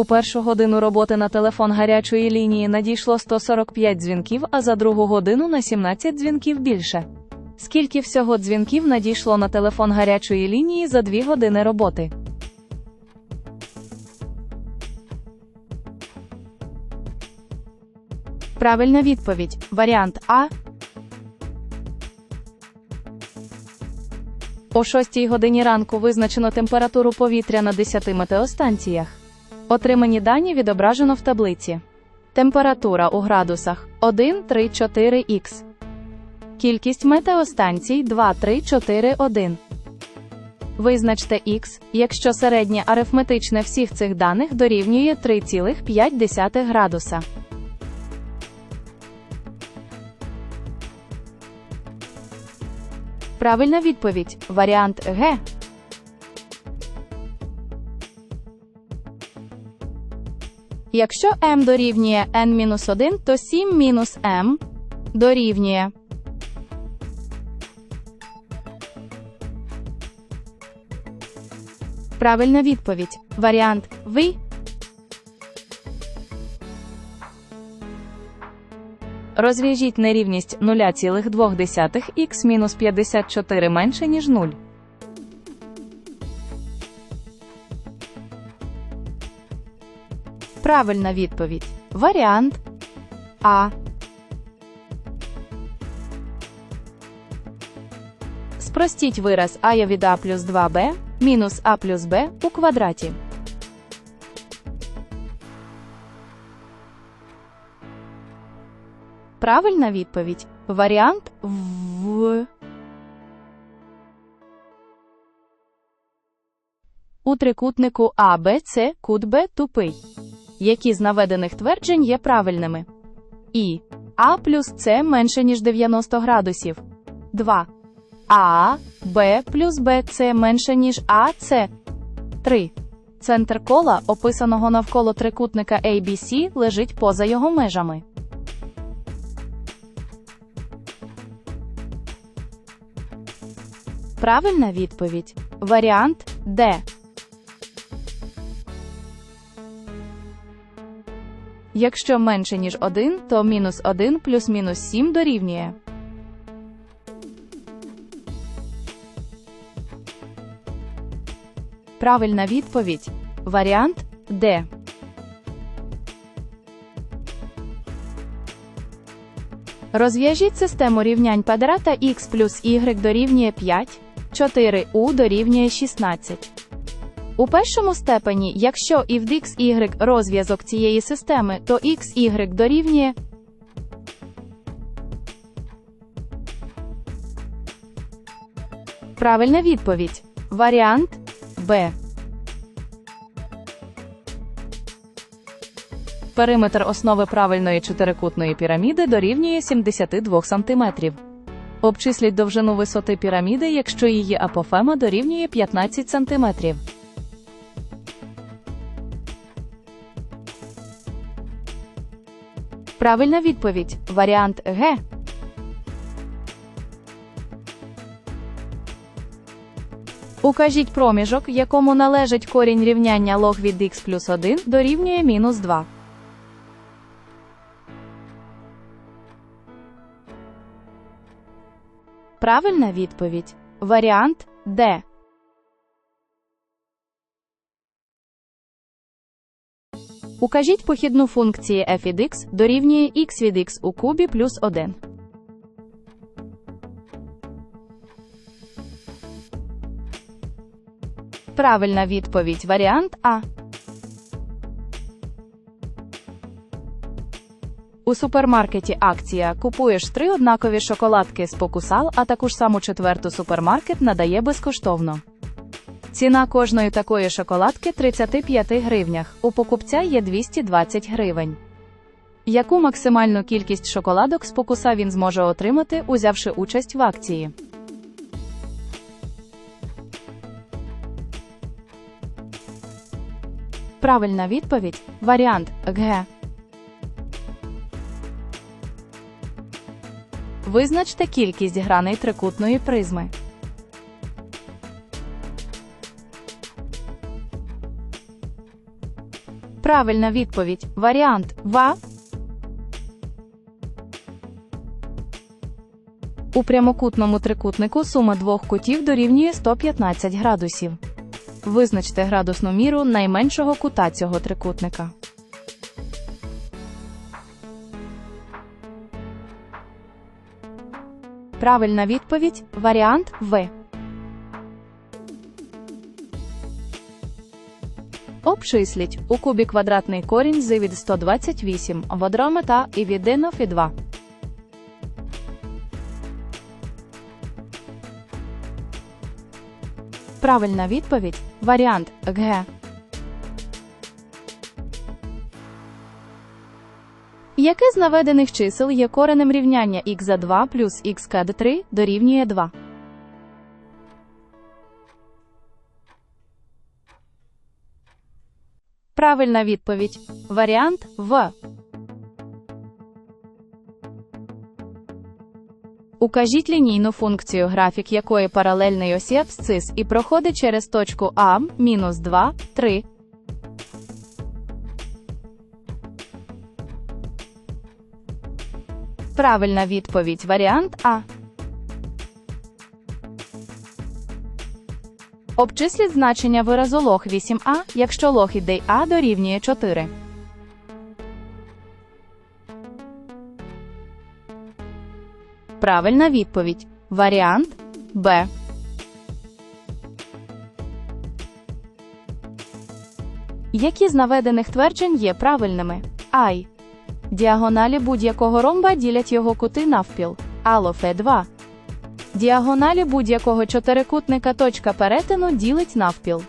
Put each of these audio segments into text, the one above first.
У першу годину роботи на телефон гарячої лінії надійшло 145 дзвінків, а за другу годину на 17 дзвінків більше. Скільки всього дзвінків надійшло на телефон гарячої лінії за 2 години роботи? Правильна відповідь. Варіант А. О 6 годині ранку визначено температуру повітря на 10 метеостанціях. Отримані дані відображено в таблиці. Температура у градусах 1, 3, 4 х. Кількість метеостанцій 2, 3, 4, 1. Визначте х, якщо середнє арифметичне всіх цих даних дорівнює 3,5 градуса. Правильна відповідь. Варіант Г. Якщо m дорівнює n-1, то 7 мінус m дорівнює. Правильна відповідь. Варіант В. Розв'яжіть нерівність 0,2х мінус 54 менше, ніж 0. Правильна відповідь. Варіант А. Спростіть вираз а я від а плюс 2b мінус а плюс b у квадраті. Правильна відповідь. Варіант В. У трикутнику АБЦ кут Б тупий. Які з наведених тверджень є правильними? І А плюс С менше, ніж 90 градусів. 2. А Б плюс Б С менше, ніж А С. 3. Центр кола, описаного навколо трикутника ABC, лежить поза його межами. Правильна відповідь. Варіант Д. Якщо менше, ніж 1, то мінус 1 плюс мінус 7 дорівнює. Правильна відповідь. Варіант Д. Розв'яжіть систему рівнянь квадрата х плюс y дорівнює 5, 4u дорівнює 16. У першому степені, якщо і в y розв'язок цієї системи, то xy дорівнює Правильна відповідь. Варіант Б. Периметр основи правильної чотирикутної піраміди дорівнює 72 см. Обчисліть довжину висоти піраміди, якщо її апофема дорівнює 15 см. Правильна відповідь. Варіант Г. Укажіть проміжок, якому належить корінь рівняння лог від х плюс 1 дорівнює мінус 2. Правильна відповідь. Варіант Д. Укажіть похідну функції f від x дорівнює x від x у кубі плюс 1. Правильна відповідь. Варіант А. У супермаркеті акція купуєш три однакові шоколадки з покусал, а таку ж саму четверту супермаркет надає безкоштовно. Ціна кожної такої шоколадки 35 гривнях. У покупця є 220 гривень. Яку максимальну кількість шоколадок з покуса він зможе отримати, узявши участь в акції? Правильна відповідь. Варіант Г. Визначте кількість граней трикутної призми. Правильна відповідь. Варіант ВА. У прямокутному трикутнику сума двох кутів дорівнює 115 градусів. Визначте градусну міру найменшого кута цього трикутника. Правильна відповідь варіант В. Обчисліть у кубі квадратний корінь з від 128 в одромета і від 1 і 2. Правильна відповідь варіант Г. Яке з наведених чисел є коренем рівняння х за 2 плюс х кд 3 дорівнює 2? Правильна відповідь. Варіант В. Укажіть лінійну функцію, графік якої паралельний осі абсцис і проходить через точку А, мінус 2, 3. Правильна відповідь. Варіант А. Обчисліть значення виразу лог 8а, якщо лог ідей А дорівнює 4. Правильна відповідь. Варіант Б. Які з наведених тверджень є правильними? Ай. Діагоналі будь-якого ромба ділять його кути навпіл. Алофе 2. Діагоналі будь-якого чотирикутника точка перетину ділить навпіл.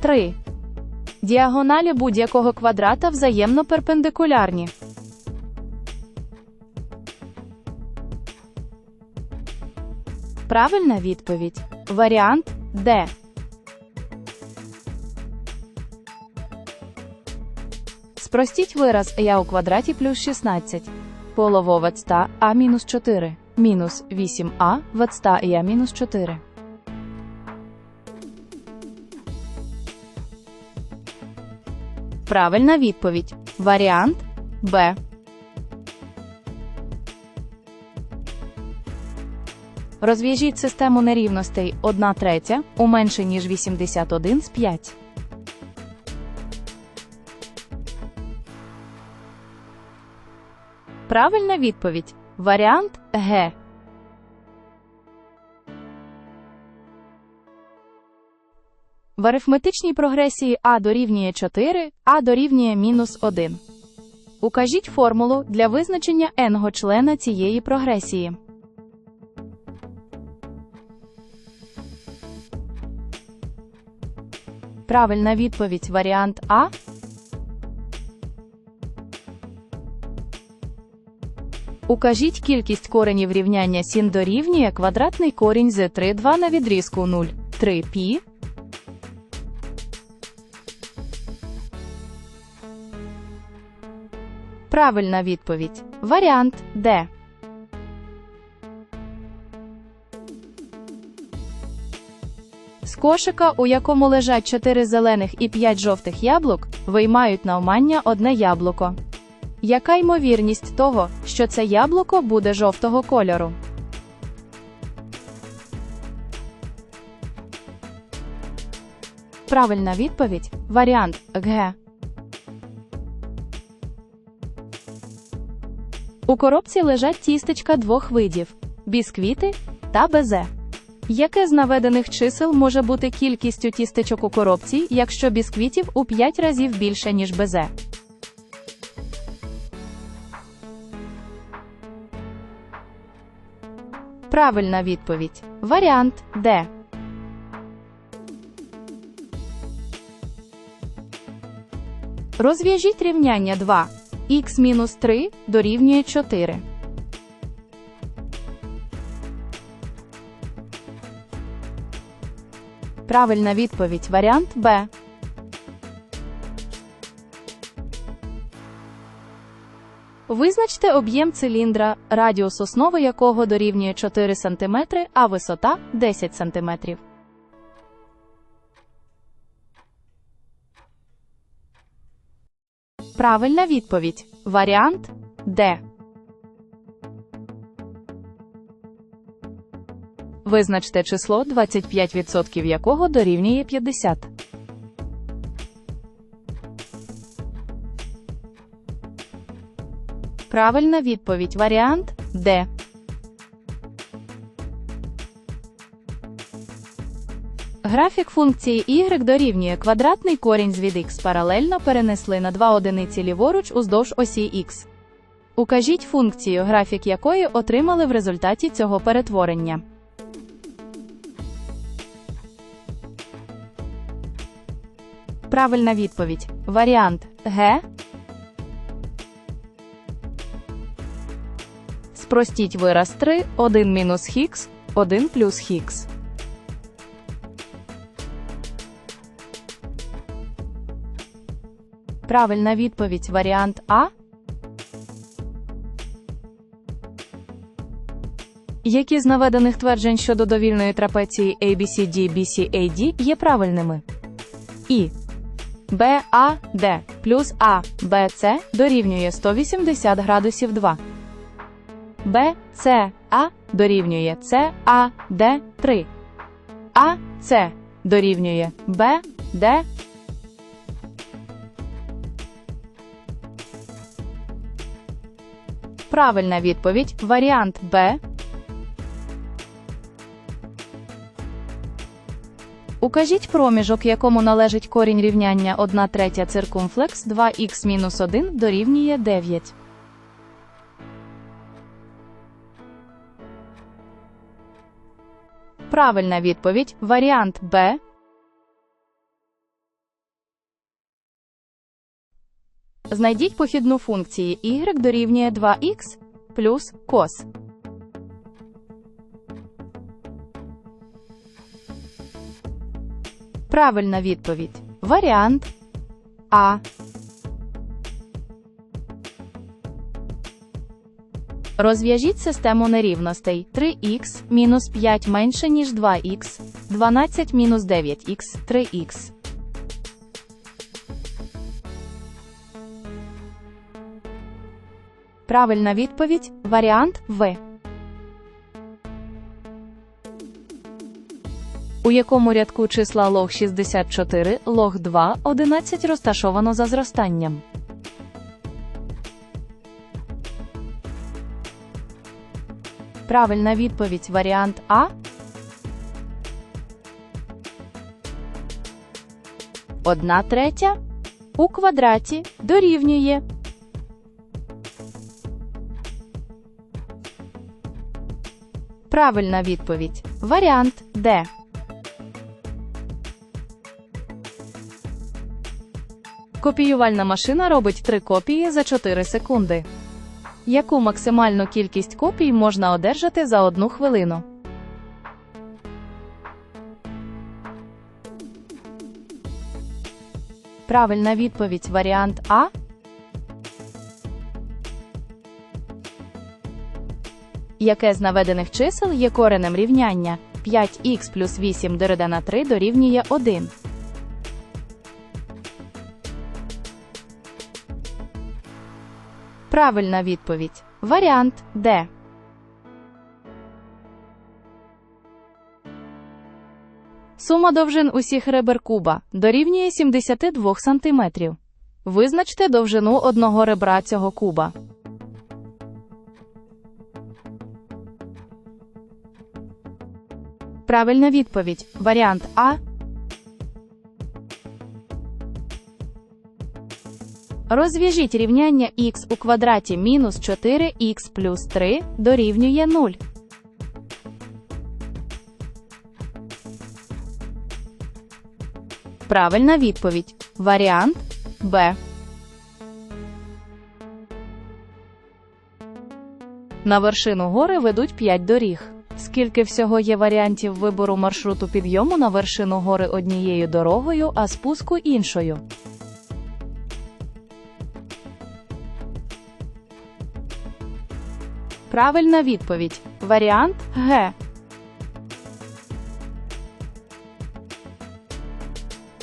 3. Діагоналі будь-якого квадрата взаємно перпендикулярні. Правильна відповідь. Варіант Д. Спростіть вираз я у квадраті плюс 16. Полово ватста а мінус 4. Мінус 8а ватста я мінус 4. Правильна відповідь. Варіант Б. Розв'яжіть систему нерівностей 1 третя у менше ніж 81 з 5. Правильна відповідь. Варіант Г. В арифметичній прогресії А дорівнює 4, А дорівнює мінус 1. Укажіть формулу для визначення n-го члена цієї прогресії. Правильна відповідь варіант А. Укажіть кількість коренів рівняння сін дорівнює квадратний корінь з 3 2 на відрізку 0, 3 пі. Правильна відповідь. Варіант Д. З кошика, у якому лежать 4 зелених і 5 жовтих яблук, виймають навмання одне яблуко. Яка ймовірність того, що це яблуко буде жовтого кольору? Правильна відповідь варіант Г. У коробці лежать тістечка двох видів бісквіти та безе. Яке з наведених чисел може бути кількістю тістечок у коробці, якщо бісквітів у 5 разів більше, ніж безе? Правильна відповідь. Варіант Д. Розв'яжіть рівняння 2. х мінус 3 дорівнює 4. Правильна відповідь. Варіант Б. Визначте об'єм циліндра, радіус основи якого дорівнює 4 см, а висота 10 см. Правильна відповідь. Варіант Д. Визначте число 25% якого дорівнює 50. Правильна відповідь. Варіант Д. Графік функції y дорівнює квадратний корінь з від x паралельно перенесли на 2 одиниці ліворуч уздовж осі x. Укажіть функцію, графік якої отримали в результаті цього перетворення. Правильна відповідь. Варіант Г. Спростіть вираз 3, 1 мінус хікс, 1 плюс хікс. Правильна відповідь. Варіант А. Які з наведених тверджень щодо довільної трапеції ABCD BCAD є правильними? І Д плюс Б, дорівнює 180 градусів 2. Б, С, А дорівнює С, А, Д 3. А, С дорівнює Б, Д. Правильна відповідь. Варіант Б. Укажіть проміжок, якому належить корінь рівняння 1 третя циркумфлекс 2х мінус 1 дорівнює 9. Правильна відповідь. Варіант Б. Знайдіть похідну функції y дорівнює 2х плюс кос. Правильна відповідь. Варіант А. Розв'яжіть систему нерівностей 3х мінус 5 менше, ніж 2х, 12 мінус 9х, 3х. Правильна відповідь. Варіант В. У якому рядку числа лог 64, лог 2, 11 розташовано за зростанням. Правильна відповідь. Варіант А. Одна третя у квадраті дорівнює. Правильна відповідь. Варіант Д. Копіювальна машина робить три копії за 4 секунди. Яку максимальну кількість копій можна одержати за одну хвилину? Правильна відповідь. Варіант А. Яке з наведених чисел є коренем рівняння 5х плюс 8 дорida на 3 дорівнює 1? Правильна відповідь. Варіант Д. Сума довжин усіх ребер куба дорівнює 72 см. Визначте довжину одного ребра цього куба. Правильна відповідь. Варіант А. Розв'яжіть рівняння х у квадраті мінус 4х плюс 3 дорівнює 0. Правильна відповідь. Варіант Б. На вершину гори ведуть 5 доріг. Скільки всього є варіантів вибору маршруту підйому на вершину гори однією дорогою, а спуску іншою? Правильна відповідь. Варіант Г.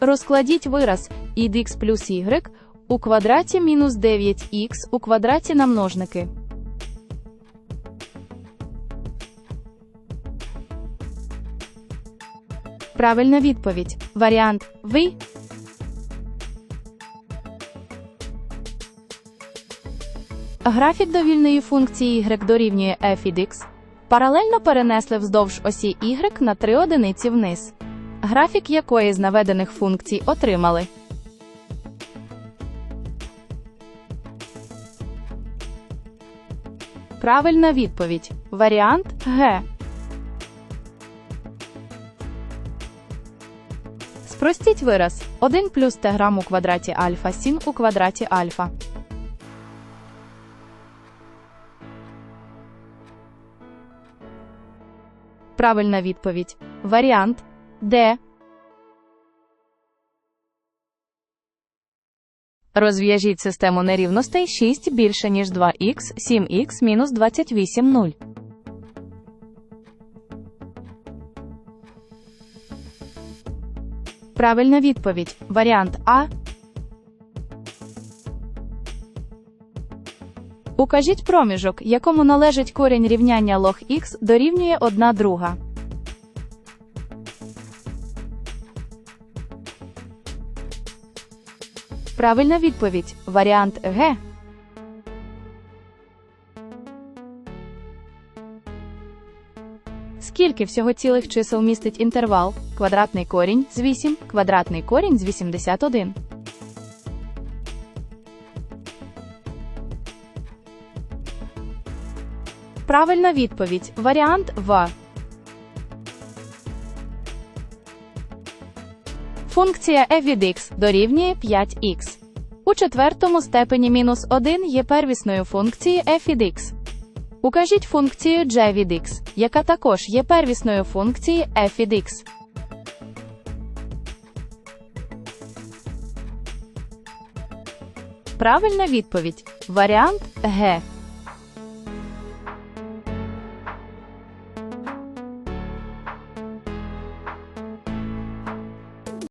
Розкладіть вираз x плюс y у квадраті мінус 9х у квадраті на множники. Правильна відповідь. Варіант Ви. Графік довільної функції y дорівнює f від x паралельно перенесли вздовж осі y на 3 одиниці вниз. Графік якої з наведених функцій отримали. Правильна відповідь. Варіант Г. Спростіть вираз 1 плюс t грам у квадраті альфа син у квадраті альфа. Правильна відповідь. Варіант Д. Розв'яжіть систему нерівностей 6 більше, ніж 2х, 7х мінус 28 0. Правильна відповідь. Варіант А. Укажіть проміжок, якому належить корінь рівняння лог х дорівнює 1 друга. Правильна відповідь. Варіант Г. Скільки всього цілих чисел містить інтервал? Квадратний корінь з 8, квадратний корінь з 81. Правильна відповідь. Варіант В. Функція f від x дорівнює 5x. У четвертому степені мінус 1 є первісною функцією f від x. Укажіть функцію g від x, яка також є первісною функцією f від x. Правильна відповідь. Варіант Г.